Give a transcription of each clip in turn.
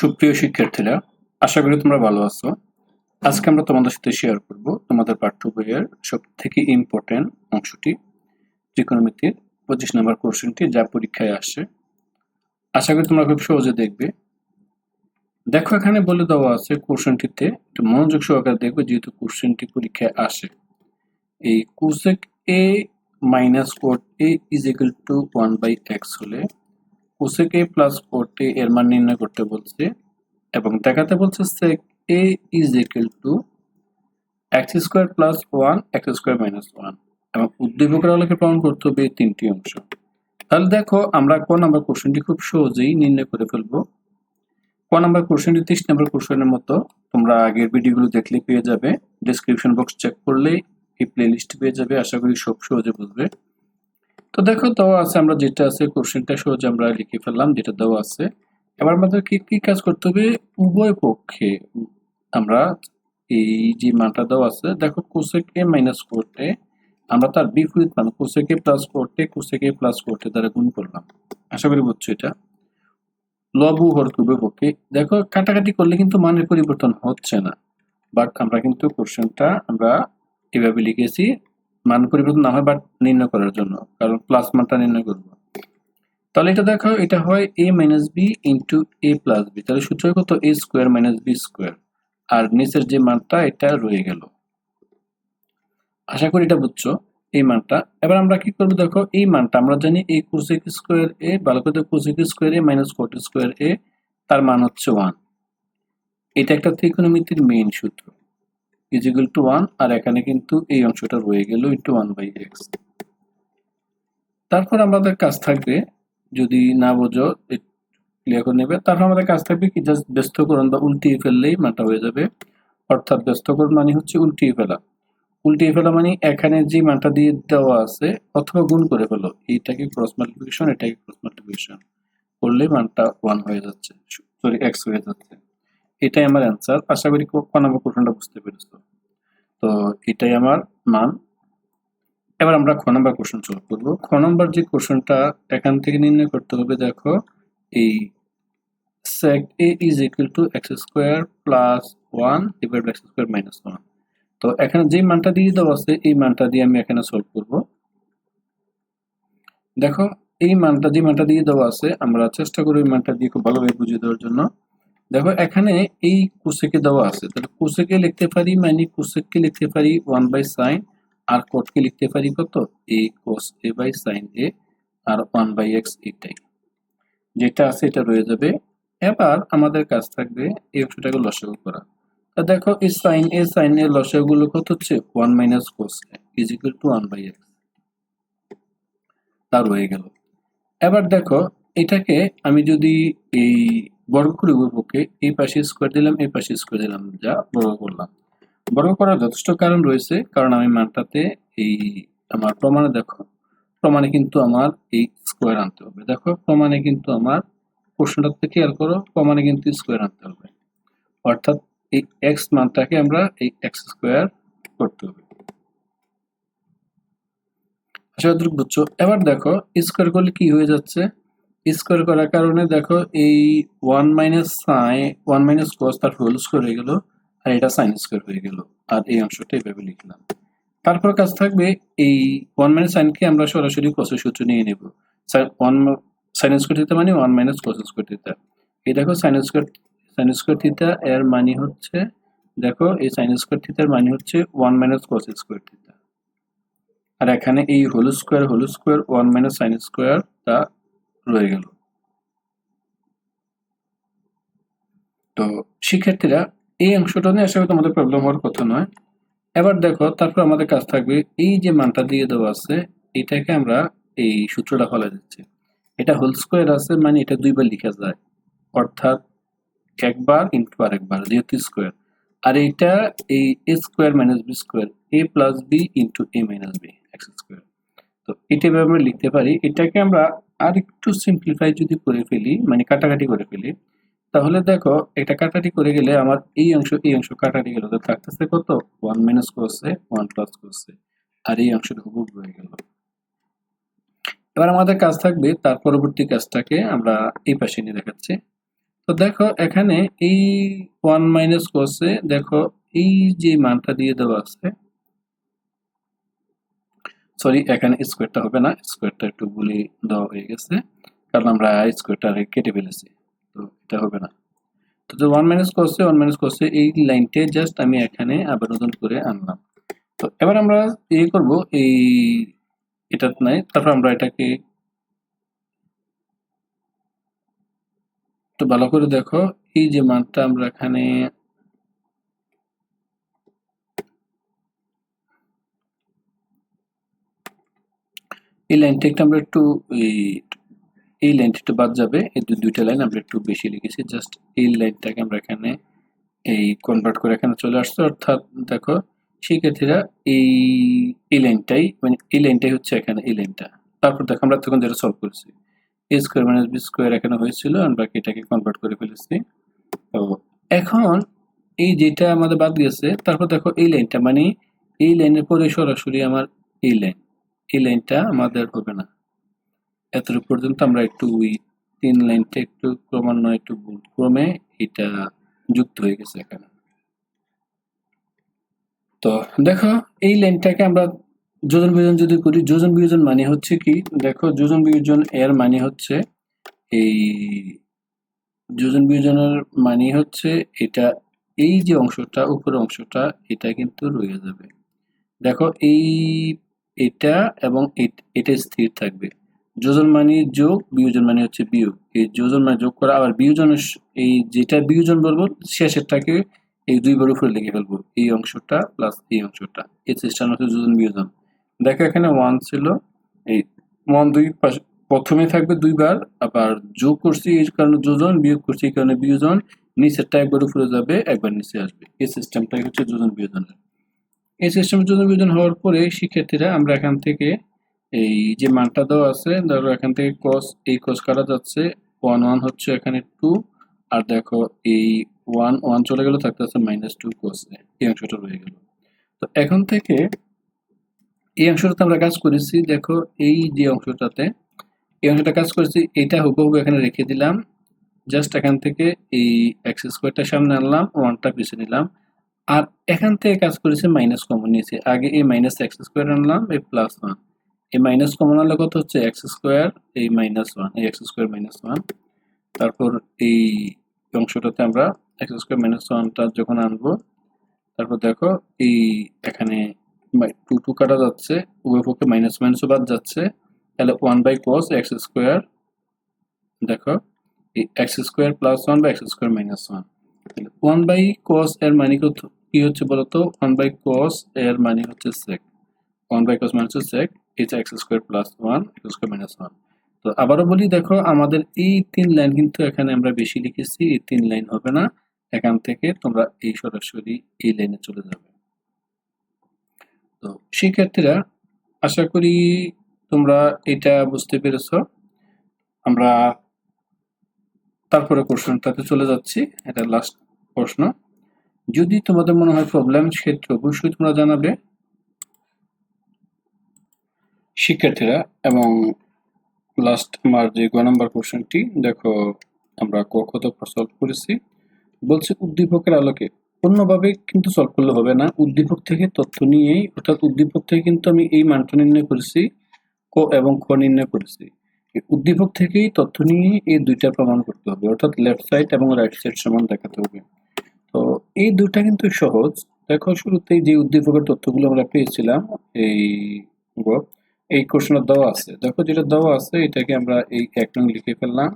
সুপ্রিয় শিক্ষার্থীরা, আশা করি তোমরা ভালো আছো। আজকে আমরা তোমাদের সাথে শেয়ার করব তোমাদের পাঠ্য বইয়ের সব থেকে ইম্পর্টেন্ট অংশটি ত্রিকোণমিতির পঁচিশ নম্বর কোশ্চেনটি যা পরীক্ষায় আসে। আশা করি তোমরা খুব সহজে দেখবে। দেখো, এখানে বলে দেওয়া আছে কোশ্চেনটিতে একটু মনোযোগ সহকারে দেখবে, যেহেতু কোশ্চেনটি পরীক্ষায় আসে। এই cosec A minus cot A is equal to one by X হলে cosec A plus cot A এর মান নির্ণয় করতে বলছে এবং দেখাতে বলছে sec A is equal to X square plus one X square minus one এবং উদ্দীপকের আলোকে প্রমাণ করতে হবে এই তিনটি অংশ। তাহলে দেখো আমরা ক নাম্বার কোশ্চেনটি খুব সহজেই নির্ণয় করে ফেলব। ক নাম্বার কোশ্চেনটি তিরিশ নাম্বার কোশ্চেনের মতো। তোমরা আগের ভিডিওগুলো দেখলে পেয়ে যাবে। ডিসক্রিপশন বক্স চেক করলেই এই প্লে লিস্ট পেয়ে যাবে। আশা করি সব সহজে বুঝবে। তো দেখো, দেওয়া আছে, আমরা যেটা আছে কোশ্চেনটা সহজে আমরা লিখে ফেললাম, যেটা দেওয়া আছে। এবার আমাদের কি কি কাজ করতে হবে? উভয় পক্ষে আমরা এই যে মানটা দেওয়া আছে, দেখো কোসেক মাইনাস করতে আমরা তার বিপরীত মান কোসেক প্লাস করতে কোসেক প্লাস করতে দ্বারা গুণ করলাম। আশা করি বুঝছ এটা? লবু হরকে উভয় পক্ষে। দেখো, কাটাকাটি করলে কিন্তু মানের পরিবর্তন হচ্ছে না। বাট আমরা কিন্তু কোশ্চেনটা আমরা এভাবে লিখেছি মান পরিবর্তন না হয় বাট নির্ণয় করার জন্য, কারণ প্লাস মানটা নির্ণয় করব। তাহলে এটা দেখো, এটা হয় A minus B into A plus B তাহলে সূত্র কত? A square minus B square আর নিচের যে মানটা, এটা রয়ে গেল। আশা করি এটা বুঝছ, এই মানটা। এবার আমরা কি করব দেখো, এই মানটা আমরা জানি এই কোসেক স্কোয়ার এ ভালো করে cosec square A minus cot square A তার মান হচ্ছে ওয়ান এটা একটা ত্রিকোণমিতির মেইন সূত্র। ইজ ইকুয়াল টু ওয়ান আর এখানে কিন্তু এই অংশটা রয়ে গেল ইন্টু ওয়ান বাই এক্স তারপর আমাদের কাজ থাকবে, যদি না বোঝো ক্লিয়ার করে নেবে। তারপর আমাদের কাজ থাকবে কি জাস্ট ব্যস্তকরণ বা উল্টিয়ে ফেললেই মানটা হয়ে যাবে। অর্থাৎ ব্যস্তকরণ মানে হচ্ছে উল্টিয়ে ফেলা। উল্টিয়ে ফেলা মানে এখানে যে মানটা দিয়ে দেওয়া আছে, অথবা গুণ করে ফেলো। এইটাকে ক্রস মাল্টিপ্লিকেশন এটাকে ক্রস মাল্টিপ্লিকেশন করলে মানটা ওয়ান হয়ে যাচ্ছে, সরি এক্স হয়ে যাচ্ছে। এটাই আমার অ্যান্সার আশা করি ক নম্বর কোশ্চেনটা বুঝতে পেরেছ। তো এটাই আমার মান। এবার আমরা খ নম্বর কোশ্চেন সলভ করব। খ নম্বর যে কোশ্চেনটা এখান থেকে নির্ণয় করতে হবে, দেখো, এই sec a is equal to x square plus 1 divided by x square minus 1 তো এখানে যে মানটা দিয়ে দেওয়া আছে, এই মানটা দিয়ে আমি এখানে সলভ করব। দেখো, এই মানটা, যে মানটা দিয়ে দেওয়া আছে, আমরা চেষ্টা করি এই মানটা দিয়ে খুব ভালোভাবে বুঝিয়ে দেওয়ার জন্য। দেখো, এখানে এই কোসেকে দেওয়া আছে। তাহলে কোসেকে লিখতে পারি মানে কোসেককে লিখতে পারি ওয়ান বাই সাইন আর কোটকে লিখতে পারি কত? A cos A by sine A R one by x এটাই যেটা আছে এটা রয়ে যাবে। এবার আমাদের কাজ থাকবে এই অংশটাকে লসাগু করা। তা দেখো, এই সাইন এ সাইন এর লসাগুলো কত হচ্ছে? One minus cos is equal to one by X তা রয়ে গেল। এবার দেখো, এটাকে আমি যদি এই বর্গ করে পক্ষে এই পাশে স্কোয়ার দিলাম, এই পাশে স্কোয়ার দিলাম, যা বর্গ করলাম। বর্গ করার যথেষ্ট কারণ রয়েছে, কারণ আমি মানটাতে এই আমার প্রমাণে দেখো, প্রমাণে কিন্তু আমার এই স্কোয়ার আনতে হবে। দেখো, প্রমাণে কিন্তু আমার প্রশ্নটাতে খেয়াল করো, প্রমাণে কিন্তু স্কোয়ার আনতে হবে। অর্থাৎ এই এক্স মানটাকে আমরা এই এক্স স্কোয়ার করতে হবে। করি বুঝছ। এবার দেখো স্কোয়ার করলে কি হয়ে যাচ্ছে? স্কোয়ার করার কারণে দেখো এই one minus sine one minus cos তার হোল স্কোয়ার হয়ে গেল আর এটা সাইন স্কোয়ার হয়ে গেল। আর এই অংশটা এইভাবে লিখলাম। তারপর কাজ থাকবে এই ওয়ান মাইনাস সাইনকে আমরা সরাসরি কসের সূত্র নিয়ে নেব। ওয়ান সাইন স্কোয়ার থিটা মানে one minus cos square theta এই দেখো sine square sine square theta এর মানে হচ্ছে, দেখো এই সাইন স্কোয়ার থিটার মানে হচ্ছে one minus cos square theta আর এখানে এই whole square whole square one minus sine square তা রয়ে গেল। তো শিক্ষার্থীরা, এই অংশটা নিয়ে করি তোমাদের প্রবলেম হওয়ার কথা নয়। এবার দেখো, তারপর আমাদের কাজ থাকবে, এই যে মানটা দিয়ে দেওয়া আছে, এটাকে আমরা এই সূত্রটা ফলা যাচ্ছে এটা হোল স্কোয়ার আছে মানে এটা দুইবার লেখা যায়। অর্থাৎ একবার ইন্টু আরেকবার, যেহেতু স্কোয়ার আর এটা এই A square minus B square A plus B into A minus B X square তো এটা আমরা লিখতে পারি। এটাকে আমরা আর একটু সিম্পলিফাই যদি করে ফেলি মানে কাটাকাটি করে ফেলি, তাহলে দেখো, এটা কাটাটি করে গেলে আমার এই অংশ এই অংশ কাটাটি গেল। থাকতেছে কত? ওয়ান মাইনাস করছে ওয়ান প্লাস করছে আর এই অংশটা হুবুব রয়ে গেল। এবার আমাদের কাজ থাকবে, তার পরবর্তী কাজটাকে আমরা এই পাশে নিয়ে দেখাচ্ছি। তো দেখো, এখানে এই ওয়ান মাইনাস করছে দেখো, এই যে মানটা দিয়ে দেওয়া আছে সরি এখানে স্কোয়ারটা হবে না। স্কোয়ারটা একটু ভুলে দেওয়া হয়ে গেছে, কারণ আমরা স্কোয়ারটা কেটে ফেলেছি, তো এটা হবে না। তো যে ওয়ান মাইনাস করছে ওয়ান মাইনাস করছে এই লাইনটা জাস্ট আমি এখানে আবার নতুন করে আনলাম। তো এবার আমরা ইয়ে করব, এই এটা নাই তারপর আমরা এটাকে তো ভালো করে দেখো, এই যে মানটা আমরা এখানে এই লাইনটা একটু আমরা একটু, এই লাইনটা বাদ যাবে। এই দুইটা লাইন আমরা একটু বেশি লিখেছি। জাস্ট এই লাইনটাকে আমরা এখানে, এই কনভার্ট করে এখানে চলে আসছে। অর্থাৎ দেখো, শিক্ষার্থীরা এই এই লাইনটাই মানে এই লাইনটাই হচ্ছে এখানে এই লাইনটা তারপর দেখো আমরা তখন যেটা সলভ করেছি। A square minus B square এখানে হয়েছিল। আমরা এটাকে কনভার্ট করে ফেলেছি? তো এখন এই যেটা আমাদের বাদ গেছে তারপর দেখো এই লাইনটা মানে এই লাইনের পরে সরাসরি আমার এই লাইন এই লাইনটা আমাদের হবে না। এতটুকু পর্যন্ত আমরা একটু ওই তিন লাইনটা একটু ক্রমান্বয়ে একটু ভুল ক্রমে এটা যুক্ত হয়ে গেছে এখানে। তো দেখো, এই লাইনটাকে আমরা যোজন বিয়োজন যদি করি, যোজন বিয়োজন মানে হচ্ছে কি? দেখো, যোজন বিয়োজন এর মানে হচ্ছে এই যোজন বিয়োজনের মানে হচ্ছে এটা, এই যে অংশটা, উপরের অংশটা, এটা কিন্তু রয়ে যাবে। দেখো, এই এটা এবং এট- স্থির থাকবে। যোজন মানে যোগ, বিয়োজন মানে হচ্ছে বিয়োগ। এই যোজন মানে যোগ করা, আবার বিয়োজনের এই যেটা বিয়োজন বলব, শেষেরটাকে এই দুই বার উপরে লিখে ফেলব। এই অংশটা প্লাস এই অংশটা। এই সিস্টেম হচ্ছে যোজন, বিয়োজন। দেখো এখানে ওয়ান ছিল, এই ওয়ান দুই প্রথমে থাকবে দুইবার আবার যোগ করছি এই কারণে যোজন, বিয়োগ করছি এই কারণে বিয়োজন, নিচেরটা একবার উপরে যাবে, একবার নিচে আসবে। এই সিস্টেমটাই হচ্ছে যোজন বিয়োজনের এই সিস্টেম যোজন বিয়োজন হওয়ার পরে শিক্ষার্থীরা আমরা এখান থেকে এই যে মানটা দেওয়া আছে, ধরো এখান থেকে কস এই কস কাটা যাচ্ছে ওয়ান ওয়ান হচ্ছে এখানে টু আর দেখো এই ওয়ান ওয়ান চলে গেল থাকতে আছে মাইনাস টু কস এই অংশটা রয়ে গেল। তো এখন থেকে এই অংশটাতে আমরা কাজ করেছি, দেখো এই যে অংশটাতে, এই অংশটা কাজ করেছি, এটা হুবহু এখানে রেখে দিলাম জাস্ট এখান থেকে এই এক্স স্কোয়ারটা সামনে আনলাম ওয়ানটা পিছিয়ে নিলাম আর এখান থেকে কাজ করেছে মাইনাস কমন নিয়েছে আগে এই মাইনাস এক্স স্কোয়ার আনলাম, এই প্লাস ওয়ান এই মাইনাস কমন আনলে কত হচ্ছে? এক্স স্কোয়ার এই মাইনাস ওয়ান এই এক্স স্কোয়ার মাইনাস ওয়ান তারপর এই অংশটাতে আমরা এক্স স্কোয়ার মাইনাস ওয়ানটা যখন আনব, তারপর দেখো এই এখানে টু টু কাটা যাচ্ছে, উভয় পক্ষে মাইনাস মাইনাসও বাদ যাচ্ছে। তাহলে one by cos X square দেখো, এই এক্স স্কোয়ার প্লাস ওয়ান বা X square minus one one by cos এর মানে কি হচ্ছে বলতো? ওয়ান বাই কস এর মানে হচ্ছে সেক ওয়ান বাই কস মানে হচ্ছে সেক এটা X square plus one X square minus one তো আবারও বলি, দেখো, আমাদের এই তিন লাইন কিন্তু এখানে আমরা বেশি লিখেছি। এই তিন লাইন হবে না। এখান থেকে তোমরা এই সরাসরি এই লাইনে চলে যাবে। তো শিক্ষার্থীরা আশা করি তোমরা এটা বুঝতে পেরেছ। আমরা তারপরে কোশ্চেনটাতে চলে যাচ্ছি। এটা লাস্ট প্রশ্ন। যদি তোমাদের মনে হয় প্রবলেম সেক্ষেত্রে অবশ্যই তোমরা জানাবে। শিক্ষার্থীরা, এবং লাস্ট আমার যে গ নাম্বার কোশ্চেনটি দেখো আমরা ক কত সলভ করেছি। বলছে উদ্দীপকের আলোকে। অন্যভাবে কিন্তু সলভ করলে হবে না। উদ্দীপক থেকে তথ্য নিয়েই, অর্থাৎ উদ্দীপক থেকে কিন্তু আমি এই মানটা নির্ণয় করেছি, ক এবং খ নির্ণয় করেছি। উদ্দীপক থেকেই তথ্য নিয়ে এই দুইটা প্রমাণ করতে হবে, অর্থাৎ লেফট সাইড এবং রাইট সাইড সমান দেখাতে হবে। তো এই দুইটা কিন্তু সহজ। দেখো, শুরুতেই যে উদ্দীপকের তথ্যগুলো আমরা পেয়েছিলাম, এই এই কোশ্চেনটা দেওয়া আছে। দেখো, যেটা দেওয়া আছে, এটাকে আমরা এই এক নং লিখে ফেললাম।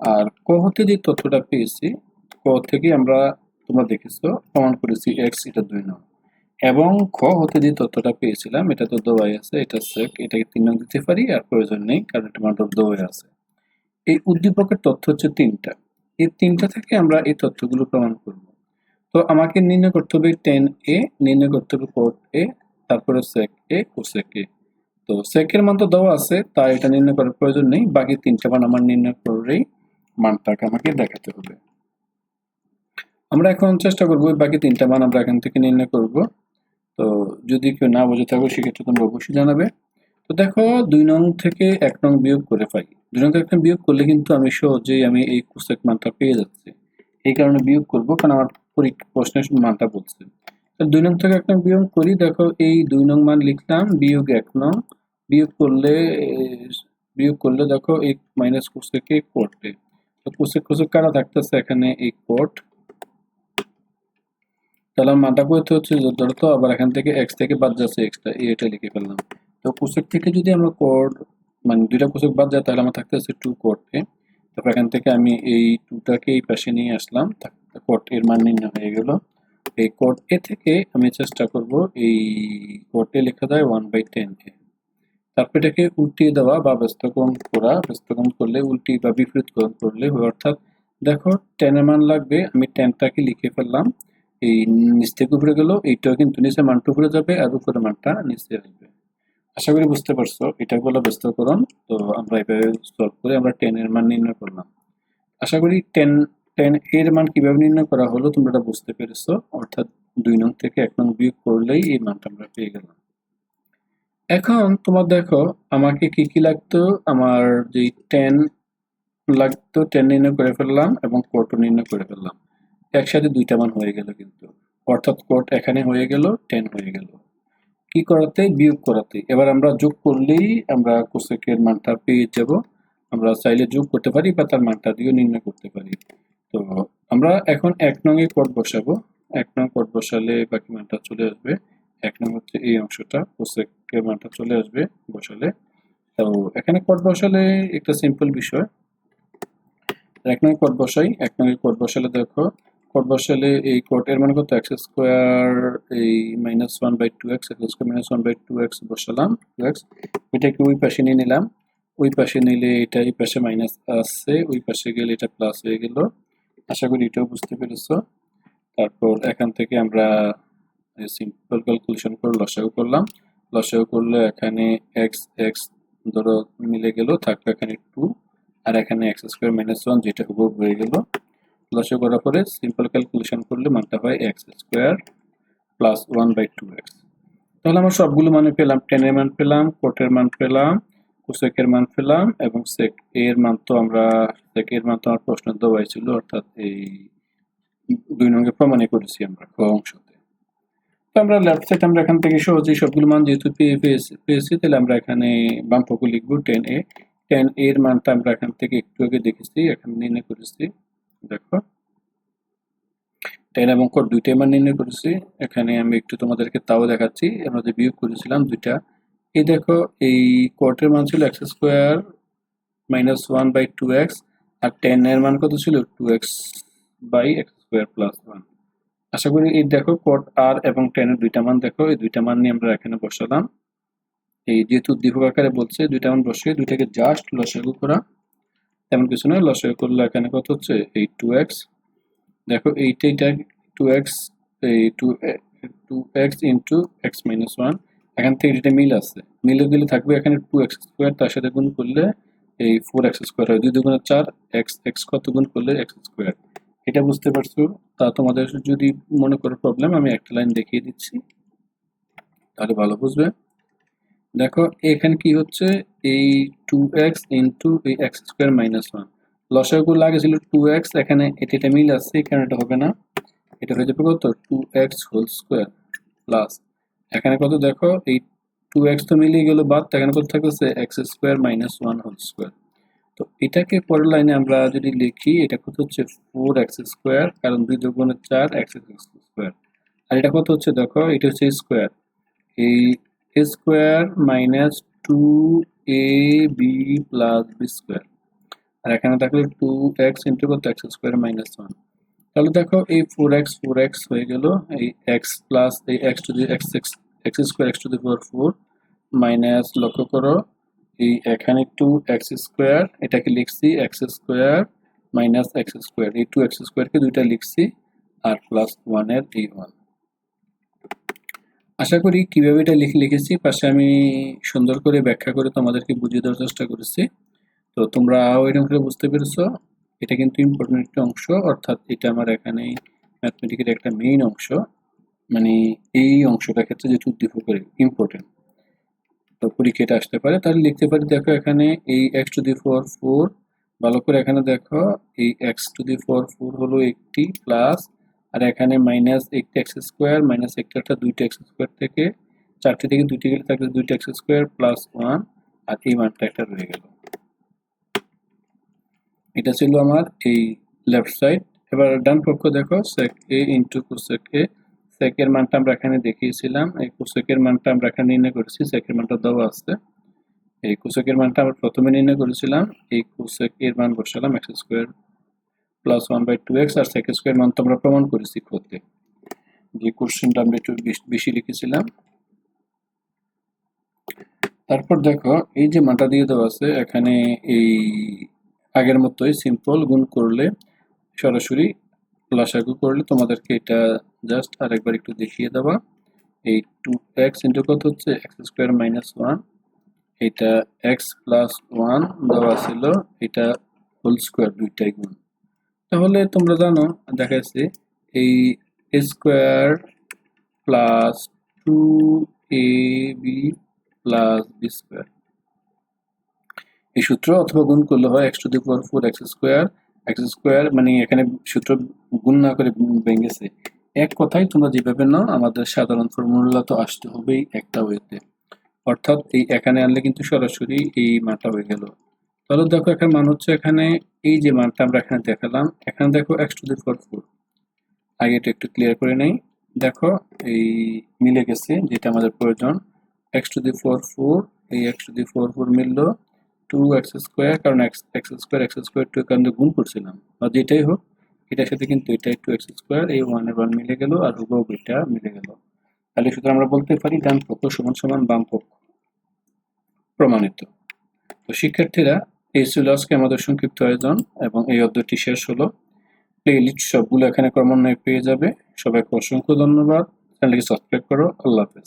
আর ক হতে যে তথ্যটা পেয়েছি, ক থেকে আমরা তোমরা দেখেছ, প্রমাণ করেছি এক্স এটা দুই নং। এবং খ হতে যে তথ্যটা পেয়েছিলাম, এটা তো দেওয়াই আছে, এটা সেক, এটাকে তিন নং দিতে পারি, আর প্রয়োজন নেই, কারণ এটা মাত্র দেওয়াই আছে। এই উদ্দীপকের তথ্য হচ্ছে তিনটা। এই তিনটা থেকে আমরা এই তথ্যগুলো প্রমাণ করব। তো আমাকে নির্ণয় করতে হবে টেন এ নির্ণয় করতে হবে কোট এ তারপরে সেক এ কোসেক এ তো সেকের মান তো দেওয়া আছে, তাই এটা নির্ণয় করার প্রয়োজন নেই, বাকি তিনটা মান আমার নির্ণয় করলেই মানটাকে আমাকে দেখাতে হবে। আমরা এখন চেষ্টা করব, বাকি তিনটা মান আমরা এখান থেকে নির্ণয় করব। তো যদি কেউ না বুঝে থাকো, সেক্ষেত্রে তোমরা অবশ্যই জানাবে। তো দেখো, দুই নং থেকে এক নং বিয়োগ করে পাই। দুই নং থেকে বিয়োগ করলে কিন্তু আমি সহজেই আমি এই কোসেক মানটা পেয়ে যাচ্ছি। এই কারণে বিয়োগ করব, কারণ আমার পরীক্ষা, প্রশ্নের মানটা বলছে দুই নং থেকে একটা বিয়োগ করি, দেখো এই দুই নং মান লিখলাম, বিয়োগ এক নং। বিয়োগ করলে বিয়োগ করলে দেখো এই মাইনাস কোসেকে কোটে তো কোসেক কোসেক কারা থাকতেছে এখানে? এই কোট তাহলে মানটা করতে হচ্ছে ধরো তো আবার এখান থেকে এক্স থেকে বাদ যাচ্ছে এক্সটা এটা লিখে ফেললাম। তো কোসেক থেকে যদি আমরা কোড মানে দুইটা কোসেক বাদ যায়, তাহলে আমার থাকতে হচ্ছে টু কোটে তারপর এখান থেকে আমি এই টুটাকে এই পাশে নিয়ে আসলাম কোট এর মান নির্ণয় হয়ে গেল। এই কোড এ থেকে আমি চেষ্টা করব এই কোড লেখা যায় ওয়ান বাই টেন এ তারপর এটাকে উল্টিয়ে দেওয়া বা ব্যস্তকরণ করা ব্যস্তকরণ করলে উল্টি বা বিপরীতকরণ করলে অর্থাৎ দেখো টেনের মান লাগবে, আমি টেনটাকে লিখে ফেললাম। এই নিচ থেকে উপরে গেল, এইটাও কিন্তু নিচে মানটা উপরে যাবে আর উপরে মানটা নিচে আসবে। আশা করি বুঝতে পারছ, এটা হলো ব্যস্তকরণ। তো আমরা এভাবে সলভ করে আমরা টেন এর মান নির্ণয় করলাম। আশা করি টেন টেন এর মান কীভাবে নির্ণয় করা হলো তোমরা এটা বুঝতে পেরেছ। অর্থাৎ দুই নং থেকে এক নং বিয়োগ করলেই এই মানটা আমরা পেয়ে গেলাম। এখন তোমার দেখো, আমাকে কি কি লাগতো? আমার যে টেন লাগতো টেন নির্ণয় করে ফেললাম এবং কোটও নির্ণয় করে ফেললাম। একসাথে দুইটা মান হয়ে গেল কিন্তু। অর্থাৎ কোট এখানে হয়ে গেল টেন হয়ে গেল। কি করাতে? বিয়োগ করাতে। এবার আমরা যোগ করলেই আমরা কোসেকের মানটা পেয়ে যাব। আমরা চাইলে যোগ করতে পারি বা তার মানটা দিয়েও নির্ণয় করতে পারি। তো আমরা এখন এক নং এ কোড বসাবো। এক নং কোড বসালে বাকি মানটা চলে আসবে। এক নং হচ্ছে এই অংশটা, কোসেকের মানটা চলে আসবে বসালে। তো এখানে কোড বসালে একটা সিম্পল বিষয়। এক নং কোড বসাই, এক নং কোড বসালে দেখো কোড বসালে এই কোড এর মানে কত? এক্স স্কোয়ার এই minus one by two X X square minus one by two X বসালাম টু এক্স ওইটাকে ওই পাশে নিয়ে নিলাম। ওই পাশে নিলে এটা এই পাশে মাইনাস আসছে ওই পাশে গেলে এটা প্লাস হয়ে গেল। আশা করি এটাও বুঝতে পেরেছ। তারপর এখান থেকে আমরা সিম্পল ক্যালকুলেশন করে লসাগু করলাম। লসাগু করলে এখানে এক্স এক্স ধরো মিলে গেল থাকল এখানে টু আর এখানে এক্স স্কোয়ার মাইনাস ওয়ান যেটা হুবহু হয়ে গেল। লসাগু করার পরে সিম্পল ক্যালকুলেশন করলে মানটা হয় X square plus one by two X তাহলে আমরা সবগুলো মানে পেলাম টেনের মান পেলাম কোটের মান পেলাম কোসেকের মান পেলাম এবং সেক এর মান তো আমরা সেক এর মান তো আমার প্রশ্ন দেওয়াই ছিল, অর্থাৎ এই দুই নঙ্গে প্রমাণে করেছি আমরা খ অংশতে। তো আমরা লেফট সাইড আমরা এখান থেকে সহজেই সবগুলো মান যেহেতু পেয়ে পেয়েছি পেয়েছি, তাহলে আমরা এখানে বাম পক্ষ লিখব টেন এ টেন এর মানটা আমরা এখান থেকে একটু আগে দেখেছি, এখানে নির্ণয় করেছি। দেখো। টেন এবং কোড দুইটাই মান নির্ণয় করেছি। এখানে আমি একটু তোমাদেরকে তাও দেখাচ্ছি। আমরা যে বিয়োগ করেছিলাম দুইটা, এই দেখো, এই কোটের মান ছিল X square minus one by two X R tan এর মান কত ছিল? Two X by X square plus one আশা করি এই দেখো কোড আর এবং টেন এর দুইটা মান দেখো। এই দুইটা মান নিয়ে আমরা এখানে বসালাম। এই যেহেতু দীর্ঘ আকারে বলছে, দুইটা মান বসে দুইটাকে জাস্ট লসাগু করা। তেমন কিছু নয় লসাগু করলে এখানে কত হচ্ছে? এই টু এক্স দেখো এইটা এইটা টু এক্স এই two two X into X minus one এখান থেকে যেটা মিল আছে। মিলে গেলে থাকবে এখানে টু এক্স স্কোয়ার তার সাথে গুণ করলে এই ফোর এক্স স্কোয়ার হয়। দুই দুগুণে চার এক্স এক্স কত গুণ করলে এক্স স্কোয়ার এটা বুঝতে পারছ? তা তোমাদের যদি মনে করো প্রবলেম আমি একটা লাইন দেখিয়ে দিচ্ছি। তাহলে ভালো বুঝবে। দেখো, এখানে কি হচ্ছে? এই টু এক্স ইন্টু এই এক্স স্কোয়ার মাইনাস ওয়ান লসাগুলো আগে ছিল টু এক্স এখানে এটা এটা মিল আছে, এখানে এটা হবে না। এটা হয়ে যাবে কত two X whole square plus এখানে কত দেখো, এই টু এক্স তো মিলিয়ে গেল বাদ এখানে কত থাকতেছে? X square minus one whole square তো এটাকে পরের লাইনে আমরা যদি লিখি, এটা কত হচ্ছে? ফোর এক্স স্কোয়ার কারণ দুই দুগুণে চার এক্স স্কোয়ার আর এটা কত হচ্ছে দেখো? এটা হচ্ছে স্কোয়ার এই square minus two A B plus B square. আর এখানে থাকলে টু এক্স ইন্টু কত? X square minus one. তাহলে দেখো এই ফোর এক্স ফোর এক্স হয়ে গেল এই এক্স প্লাস এই X to the, X X X square, X to the power four minus লক্ষ্য করো, এই এখানে টু এক্স স্কোয়ার, এটাকে লিখছি X square minus X square. এই টু এক্স স্কোয়ারকে দুইটা লিখছি, আর প্লাস ওয়ানের এই ওয়ান। আশা করি কীভাবে এটা লিখে লিখেছি, পাশে আমি সুন্দর করে ব্যাখ্যা করে তোমাদেরকে বুঝিয়ে দেওয়ার চেষ্টা করেছি। তো তোমরা ওইরকম করে বুঝতে পেরেছ, এটা কিন্তু ইম্পর্টেন্ট একটা অংশ, অর্থাৎ এটা আমার এখানে ম্যাথমেটিকের একটা মেইন অংশ। মানে এই অংশটা ক্ষেত্রে যেটা উদ্দীপক করে ইম্পর্টেন্ট তো পরীক্ষাটা আসতে পারে, তাহলে লিখতে পারি, দেখো এখানে এই X to the four four ভালো করে এখানে দেখো, এই X to the four four হলো একটি প্লাস আর এখানে মাইনাস একটি এক্স স্কোয়ার মাইনাস একটি অর্থাৎ দুইটা এক্স স্কোয়ার থেকে চারটি থেকে দুইটি গেলে থাকলে দুইটা এক্স স্কোয়ার প্লাস ওয়ান আর এই মানটা একটা রয়ে গেল। এটা ছিল আমার এই লেফট সাইড এবার ডান পক্ষ দেখো সেক এ ইন্টু কোসেক এ সেকের মানটা আমরা এখানে দেখিয়েছিলাম, এই কোসেকের মানটা আমরা এখানে নির্ণয় করেছি সেকের মানটা দেওয়া আছে। এই কোসেকের মানটা আমরা প্রথমে নির্ণয় করেছিলাম, এই কোসেক এর মান বসালাম X square plus one by two X R sec square মান তো আমরা প্রমাণ করেছি খোঁজে যে কোশ্চেনটা আমরা একটু বেশ- লিখেছিলাম। তারপর দেখো, এই যে মানটা দিয়ে দেওয়া আছে, এখানে এই আগের মতোই সিম্পল গুণ করলে সরাসরি লসাগু করলে তোমাদেরকে এটা জাস্ট আরেকবার একটু দেখিয়ে দেওয়া। এই টু এক্স ইন্টু কত হচ্ছে? এক্স স্কোয়ার মাইনাস ওয়ান এটা এক্স প্লাস ওয়ান দেওয়া ছিল, এটা হোল স্কোয়ার দুইটাই গুণ। তাহলে তোমরা জানো দেখা যাচ্ছে এই square plus two A B plus B square এই সূত্র অথবা গুণ করলে হয় X to the power four X square X square মানে এখানে সূত্র গুণ না করে ভেঙেছে। এক কথাই তোমরা যেভাবে নাও, আমাদের সাধারণ ফর্মুলা তো আসতে হবেই একটা ওয়েতে অর্থাৎ এই এখানে আনলে কিন্তু সরাসরি এই মানটা হয়ে গেল। তাহলে দেখো এখানে মান হচ্ছে এখানে, এই যে মানটা আমরা এখানে দেখালাম, এখানে দেখো X to the four four আগে এটা একটু ক্লিয়ার করে নেই। দেখো, এই মিলে গেছে, যেটা আমাদের প্রয়োজন। X to the four four এই X to the four four মিললো two x square কারণ X X square X square two কারণে গুণ করছিলাম। বা যেটাই হোক, এটার সাথে কিন্তু এটা টু এক্স স্কোয়ার এই ওয়ানের ওয়ান মিলে গেল আর হুবহু এটা মিলে গেল। তাহলে সুতরাং আমরা বলতে পারি ডান পক্ষ সমান সমান বাম পক্ষ প্রমাণিত। তো শিক্ষার্থীরা এই ছিল আজকে আমাদের সংক্ষিপ্ত আয়োজন এবং এই অধ্যায়টি শেষ হলো। প্লে লিস্ট সবগুলো এখানে ক্রমান্বয়ে পেয়ে যাবে। সবাইকে অসংখ্য ধন্যবাদ। চ্যানেলকে সাবস্ক্রাইব করো। আল্লাহ হাফেজ।